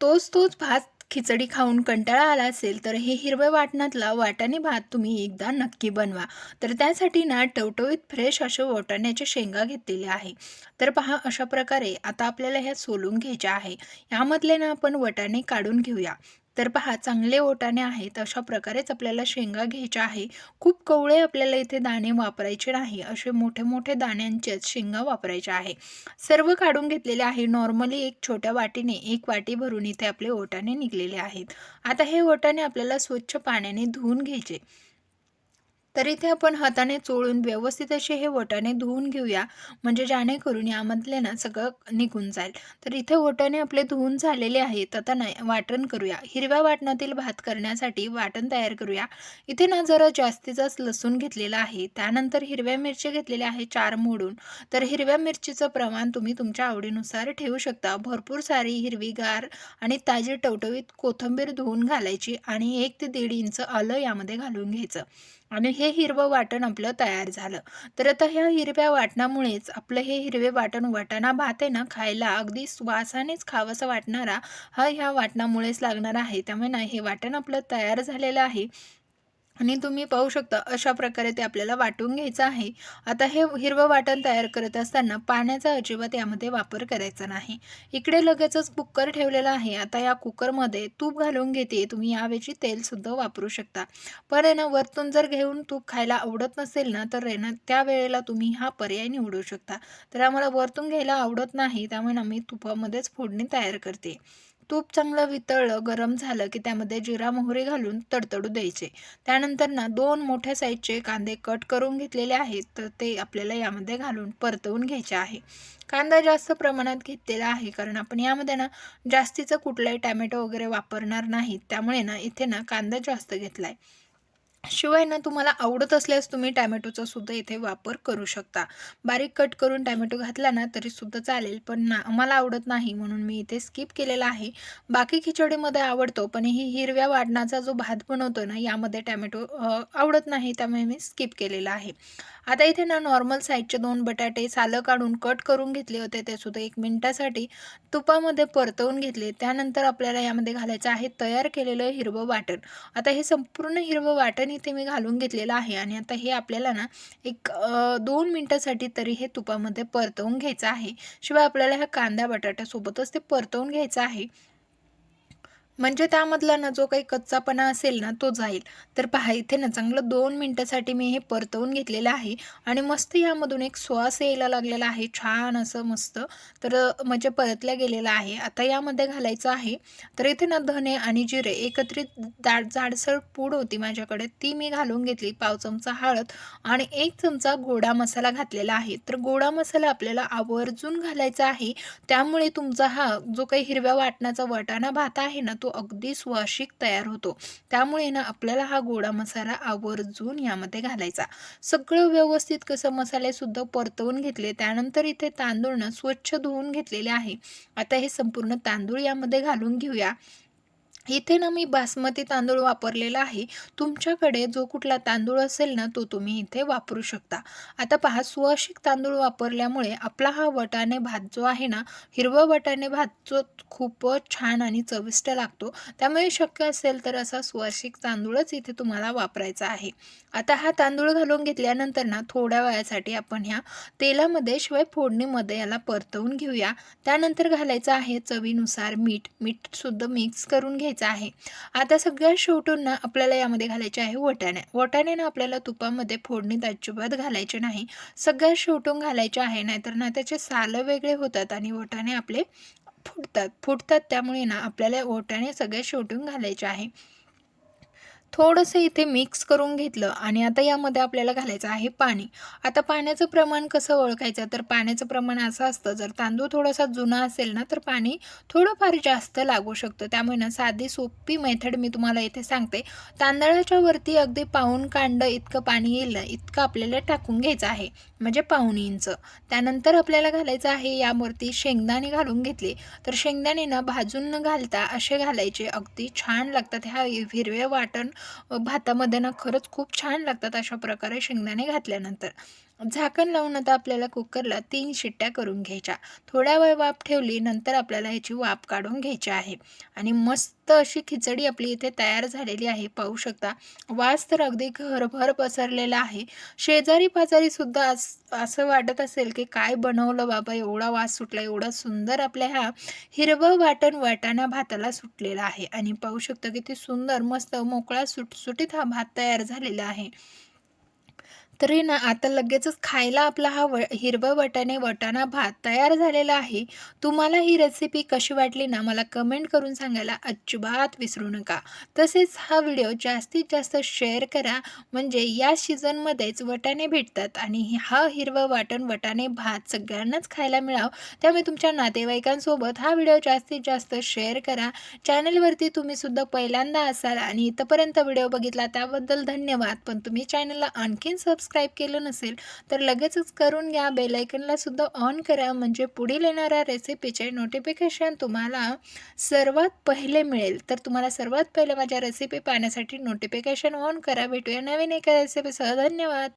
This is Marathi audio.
तोच तोच भात खिचडी खाऊन कंटाळा आला असेल तर हे हिरव्या वाटणातला वाटाणे भात तुम्ही एकदा नक्की बनवा. तर त्यासाठी ना टवटवीत फ्रेश असे वाटाण्याच्या शेंगा घेतलेल्या आहे. तर पहा अशा प्रकारे आता आपल्याला ह्या सोलून घ्यायच्या आहे. यामधले ना आपण वाटाणे काढून घेऊया. तर पहा चांगले ओटाणे आहेत अशा प्रकारेच आपल्याला शेंगा घ्यायच्या आहे. खूप कवळे आपल्याला इथे दाणे वापरायचे नाही असे मोठे मोठे दाण्यांचेच शेंगा वापरायच्या आहे. सर्व काढून घेतलेले आहे नॉर्मली एक छोट्या वाटीने एक वाटी भरून इथे आपले ओटाणे निघलेले आहेत. आता हे ओटाणे आपल्याला स्वच्छ पाण्याने धुवून घ्यायचे. तर इथे आपण हाताने चोळून व्यवस्थित असे हे वटाने धुवून घेऊया. म्हणजे जेणेकरून यामधले ना सगळं निघून जाईल. तर इथे वटाने आपले धुवून झालेले आहेत. आता नाही वाटण करूया. हिरव्या वाटणातील भात करण्यासाठी वाटण तयार करूया. इथे ना जरा जास्तीचाच लसूण घेतलेला आहे. त्यानंतर हिरव्या मिरची घेतलेल्या आहे चार मोडून. तर हिरव्या मिरचीचं प्रमाण तुम्ही तुमच्या आवडीनुसार ठेवू शकता. भरपूर सारी हिरवीगार आणि ताजी टवटवीत कोथिंबीर धुवून घालायची आणि एक ते दीड इंच आलं यामध्ये घालून घ्यायचं. आणि हे हिरवं वाटण आपलं तयार झालं. तर आता ह्या हिरव्या वाटणामुळेच आपलं हे हिरवे वाटण वाटाणा भात आहे ना खायला अगदी स्वासानेच खावंसं वाटणारा हा ह्या वाटणामुळेच लागणार आहे. त्यामुळे ना हे वाटण आपलं तयार झालेलं आहे. आणि तुम्ही पाहू शकता अशा प्रकारे ते आपल्याला वाटून घ्यायचं आहे. आता हे हिरवं वाटण तयार करत असताना पाण्याचा अजिबात यामध्ये वापर करायचा नाही. इकडे लगेचच कुकर ठेवलेला आहे. आता या कुकरमध्ये तूप घालून घेते. तुम्ही यावेळी तेलसुद्धा वापरू शकता. पण आहे ना वरतून जर घेऊन तूप खायला आवडत नसेल ना तर आहे ना त्यावेळेला तुम्ही हा पर्याय निवडू शकता. तर आम्हाला वरतून घ्यायला आवडत नाही त्यामुळे आम्ही तुपामध्येच फोडणी तयार करते. तूप चांगलं वितळलं गरम झालं की त्यामध्ये जिरा मोहरी घालून तडतडू द्यायचे. त्यानंतर ना दोन मोठ्या साईजचे कांदे कट करून घेतलेले आहेत तर ते आपल्याला यामध्ये घालून परतवून घ्यायचे आहे. कांदा जास्त प्रमाणात घेतलेला आहे कारण आपण यामध्ये ना जास्तीचं कुठलाही टॅमॅटो वगैरे वापरणार नाही. त्यामुळे ना इथे ना कांदा जास्त घेतला आहे शिवाय ना तुम्हाला आवडत असल्यास तुम्ही टॅमॅटोचा सुद्धा इथे वापर करू शकता. बारीक कट करून टॅमॅटो घातला ना तरी सुद्धा चालेल पण ना मला आवडत नाही म्हणून मी इथे स्किप केलेला आहे. बाकी खिचडीमध्ये आवडतो पण ही हिरव्या वाटणाचा जो भात बनवतो ना यामध्ये टॅमॅटो आवडत नाही त्यामुळे मी स्किप केलेला आहे. आता इथे ना नॉर्मल साईजचे दोन बटाटे सालं काढून कट करून घेतले होते ते सुद्धा एक मिनटासाठी तुपामध्ये परतवून घेतले. त्यानंतर आपल्याला यामध्ये घालायचं आहे तयार केलेलं हिरवं वाटण. आता हे संपूर्ण हिरवं वाटण इथे मी घालून घेतलेलं आहे आणि आता हे आपल्याला ना एक दोन मिनटासाठी तरी हे तुपामध्ये परतवून घ्यायचं आहे. शिवाय आपल्याला ह्या कांदा बटाट्यासोबतच ते परतवून घ्यायचं आहे. म्हणजे त्यामधला ना जो काही कच्चापणा असेल ना तो जाईल. तर पहा इथे ना चांगलं दोन मिनटासाठी मी हे परतवून घेतलेलं आहे आणि मस्त यामधून एक श्वास यायला लागलेला आहे छान असं मस्त. तर म्हणजे परतल्या गेलेला आहे. आता यामध्ये घालायचं आहे. तर इथे ना धने आणि जिरे एकत्रित दाट जाडसर पूड होती माझ्याकडे. ती मी घालून घेतली पाव चमचा हळद आणि एक चमचा गोडा मसाला घातलेला आहे. तर गोडा मसाला आपल्याला आवर्जून घालायचा आहे. त्यामुळे तुमचा हा जो काही हिरव्या वाटणाचा वाटाणा भात आहे ना तो तो अगदी स्वाशिक तयार होतो. त्यामुळे ना आपल्याला हा गोडा मसाला आवर्जून यामध्ये घालायचा. सगळं व्यवस्थित कसं मसाले सुद्धा परतवून घेतले त्यानंतर इथे तांदूळ ना स्वच्छ धुवून घेतलेले आहे. आता हे संपूर्ण तांदूळ यामध्ये घालून घेऊया. इथे ना मी बासमती तांदूळ वापरलेला आहे. तुमच्याकडे जो कुठला तांदूळ असेल ना तो तुम्ही इथे वापरू शकता. आता पहा सुवाशिक तांदूळ वापरल्यामुळे आपला हा वटाणे भात जो आहे ना हिरवा वटाणे भात जो खूपच छान आणि चविष्ट लागतो. त्यामुळे शक्य असेल तर असा सुवाशिक तांदूळच इथे तुम्हाला वापरायचा आहे. आता हा तांदूळ घालून घेतल्यानंतर ना थोड्या वेळासाठी आपण ह्या तेलामध्ये शिवाय फोडणीमध्ये याला परतवून घेऊया. त्यानंतर घालायचं आहे चवीनुसार मीठ. मीठसुद्धा मिक्स करून घ्यायचं. आहे. आता सगळ्या शेवटून ना आपल्याला यामध्ये घालायचे आहे वटाणे. वटाणे ना आपल्याला तुपामध्ये फोडणीत अजिबात घालायचे नाही. सगळ्या शेवटून घालायचे आहे नाहीतर ना त्याचे सालं वेगळे होतात आणि वटाणे आपले फुटतात. फुटतात त्यामुळे ना आपल्याला वटाणे सगळे शेवटून घालायचे आहे. थोडंसं इथे मिक्स करून घेतलं आणि आता यामध्ये आपल्याला घालायचं आहे पाणी. आता पाण्याचं प्रमाण कसं ओळखायचं? तर पाण्याचं प्रमाण असं असतं जर तांदूळ थोडासा जुना असेल ना तर पाणी थोडंफार जास्त लागू शकतं. त्यामुळे ना साधी सोपी मेथड मी तुम्हाला इथे सांगते. तांदळाच्या वरती अगदी पाऊन कांड इतकं पाणी येईल ना इतकं आपल्याला टाकून घ्यायचं आहे. म्हणजे पाऊण इंच. त्यानंतर आपल्याला घालायचं आहे यावरती शेंगदाणे घालून घेतले. तर शेंगदाणे ना भाजून न घालता असे घालायचे. अगदी छान लागतात ह्या हिरव्या वाटण भातामध्ये ना खरंच खूप छान लागतात अशा प्रकारे शेंगदाणे घातल्यानंतर. झाकण लावून आता आपल्याला कुकरला तीन शिट्ट्या करून घ्यायच्या. थोड्या वेळ वाफ ठेवली नंतर आपल्याला ह्याची वाफ काढून घ्यायची आहे. आणि मस्त अशी खिचडी आपली इथे तयार झालेली आहे पाहू शकता. वास तर अगदी घरभर पसरलेला आहे. शेजारी पाजारीसुद्धा अस असं वाटत असेल की काय बनवलं बाबा एवढा वास सुटला एवढा सुंदर आपल्या ह्या हिरवं वाटण वाटाणा भाताला सुटलेला आहे. आणि पाहू शकता किती सुंदर मस्त मोकळा सुटसुटीत हा भात तयार झालेला आहे. तरी ना आता लगेचच खायला आपला हा व हिरवा वाटाणे वटाणा भात तयार झालेला आहे. तुम्हाला ही रेसिपी कशी वाटली ना मला कमेंट करून सांगायला अजिबात विसरू नका. तसेच हा व्हिडिओ जास्तीत जास्त शेअर करा. म्हणजे या सीझनमध्येच वटाणे भेटतात आणि हा हिरवं वाटण वटाणे भात सगळ्यांनाच खायला मिळावं. त्यामुळे तुमच्या नातेवाईकांसोबत हा व्हिडिओ जास्तीत जास्त शेअर करा. चॅनलवरती तुम्ही सुद्धा पहिल्यांदा असाल आणि इथंपर्यंत व्हिडिओ बघितला त्याबद्दल धन्यवाद. पण तुम्ही चॅनलला आणखीन सबस्क्राईब केलं नसेल तर लगेचच करून घ्या. बेलायकनलासुद्धा ऑन करा. म्हणजे पुढील येणाऱ्या रेसिपीचे नोटिफिकेशन तुम्हाला सर्वात पहिले मिळेल. तर तुम्हाला सर्वात पहिले माझ्या रेसिपी पाहण्यासाठी नोटिफिकेशन ऑन करा. भेटूया नवीन एका रेसिपीसह धन्यवाद.